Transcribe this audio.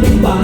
เป็นบา